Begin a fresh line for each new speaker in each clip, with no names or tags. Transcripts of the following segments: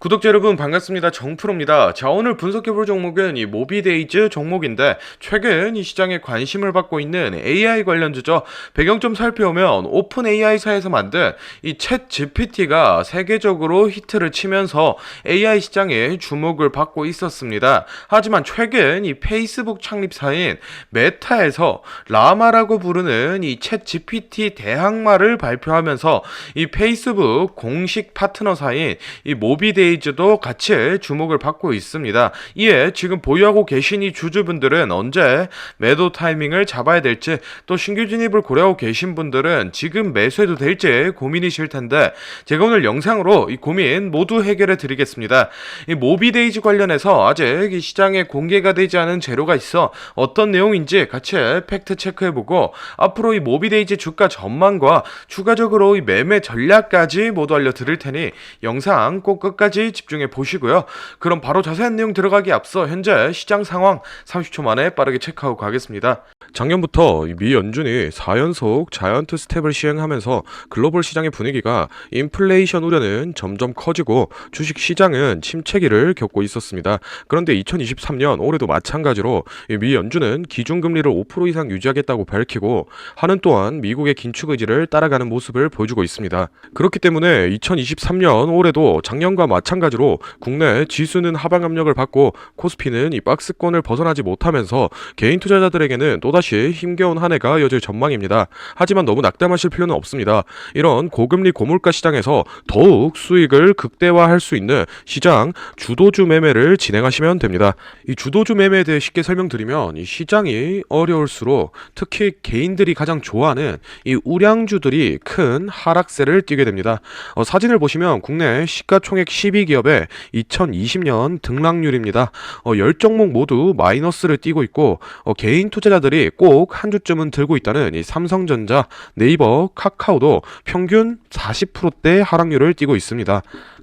구독자 여러분 반갑습니다. 정프로입니다. 자 오늘 분석해볼 종목은 이 모비데이즈 종목인데 최근 이 시장에 관심을 받고 있는 AI 관련주죠. 배경 좀 살펴보면 오픈 AI사에서 만든 이 챗 GPT가 세계적으로 히트를 치면서 AI 시장에 주목을 받고 있었습니다. 하지만 최근 이 페이스북 창립사인 메타에서 라마라고 부르는 이 챗 GPT 대항마를 발표하면서 이 페이스북 공식 파트너사인 이 모비데이 즈도 같이 주목을 받고 있습니다. 이에 지금 보유하고 계신 이 주주분들은 언제 매도 타이밍을 잡아야 될지 또 신규 진입을 고려하고 계신 분들은 지금 매수해도 될지 고민이실 텐데 제가 오늘 영상으로 이 고민 모두 해결해 드리겠습니다. 이 모비데이즈 관련해서 아직 이 시장에 공개가 되지 않은 재료가 있어 어떤 내용인지 같이 팩트 체크해보고 앞으로 이 모비데이즈 주가 전망과 추가적으로 이 매매 전략까지 모두 알려드릴 테니 영상 꼭 끝까지 집중해 보시고요. 그럼 바로 자세한 내용 들어가기 앞서 현재 시장 상황 30초 만에 빠르게 체크하고 가겠습니다. 작년부터 이미 연준이 4연속 자이언트 스텝을 시행하면서 글로벌 시장의 분위기가 인플레이션 우려는 점점 커지고 주식 시장은 침체기를 겪고 있었습니다. 그런데 2023년 올해도 마찬가지로 이미 연준은 기준금리를 5% 이상 유지하겠다고 밝히고 하는 또한 미국의 긴축 의지를 따라가는 모습을 보여주고 있습니다. 그렇기 때문에 2023년 올해도 작년과 마찬가지로 국내 지수는 하방 압력을 받고 코스피는 이 박스권을 벗어나지 못하면서 개인 투자자들에게는 또다시 힘겨운 한 해가 이어질 전망입니다. 하지만 너무 낙담하실 필요는 없습니다. 이런 고금리 고물가 시장에서 더욱 수익을 극대화할 수 있는 시장 주도주 매매를 진행하시면 됩니다. 이 주도주 매매에 대해 쉽게 설명드리면 이 시장이 어려울수록 특히 개인들이 가장 좋아하는 이 우량주들이 큰 하락세를 띠게 됩니다. 어, 사진을 보시면 국내 시가총액 12기업의 2020년 등락률입니다. 어, 10종목 모두 마이너스를 띠고 있고 어, 개인 투자자들이 꼭 한 주쯤은 들고 있다는 이 삼성전자, 네이버, 카카오도 평균 40%대 하락률을 띠고 있습니다.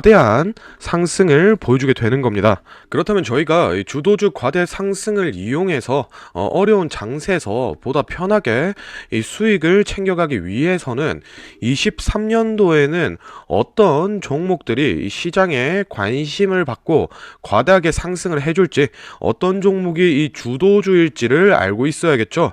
대한 상승을 보여주게 되는 겁니다. 그렇다면 저희가 이 주도주 과대 상승을 이용해서 어, 려운 장세에서 보다 편하게 이 수익을 챙겨가기 위해서는 23년도에는 어떤 종목들이 이 시장에 관심을 받고 과다하게 상승을 해줄지 어떤 종목이 이 주도주일지를 알고 있어야겠죠.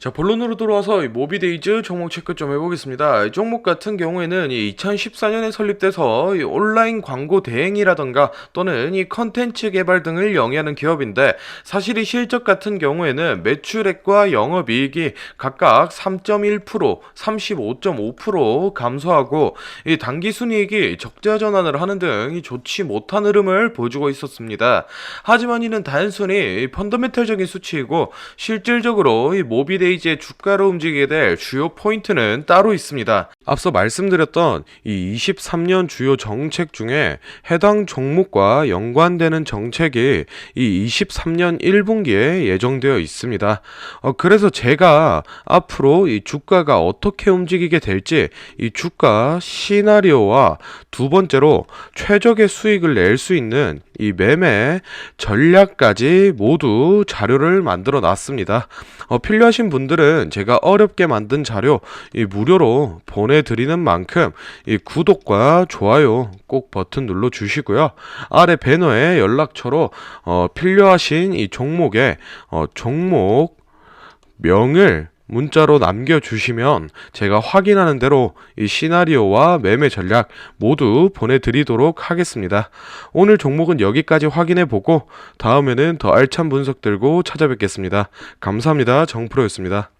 자, 본론으로 들어와서 이 모비데이즈 종목 체크 좀 해보겠습니다. 이 종목 같은 경우에는 이 2014년에 설립돼서 이 온라인 광고 대행이라던가 또는 이 컨텐츠 개발 등을 영위하는 기업인데 사실 이 실적 같은 경우에는 매출액과 영업이익이 각각 3.1%, 35.5% 감소하고 이 당기순이익이 적자 전환을 하는 등 이 좋지 못한 흐름을 보여주고 있었습니다. 하지만 이는 단순히 펀더멘탈적인 수치이고 실질적으로 이 모비데이 모비데이즈의 주가로 움직이게 될 주요 포인트는 따로 있습니다. 앞서 말씀드렸던 이 23년 주요 정책 중에 해당 종목과 연관되는 정책이 이 23년 1분기에 예정되어 있습니다. 어, 그래서 제가 앞으로 이 주가가 어떻게 움직이게 될지 이 주가 시나리오와 두 번째로 최적의 수익을 낼 수 있는 이 매매 전략까지 모두 자료를 만들어 놨습니다. 어, 필요하신 분 들은 제가 어렵게 만든 자료 이 무료로 보내드리는 만큼 이 구독과 좋아요 꼭 버튼 눌러 주시고요. 아래 배너에 연락처로 어, 필요하신 이 종목의 어, 종목 명을 문자로 남겨주시면 제가 확인하는 대로 이 시나리오와 매매 전략 모두 보내드리도록 하겠습니다. 오늘 종목은 여기까지 확인해보고 다음에는 더 알찬 분석 들고 찾아뵙겠습니다. 감사합니다. 정프로였습니다.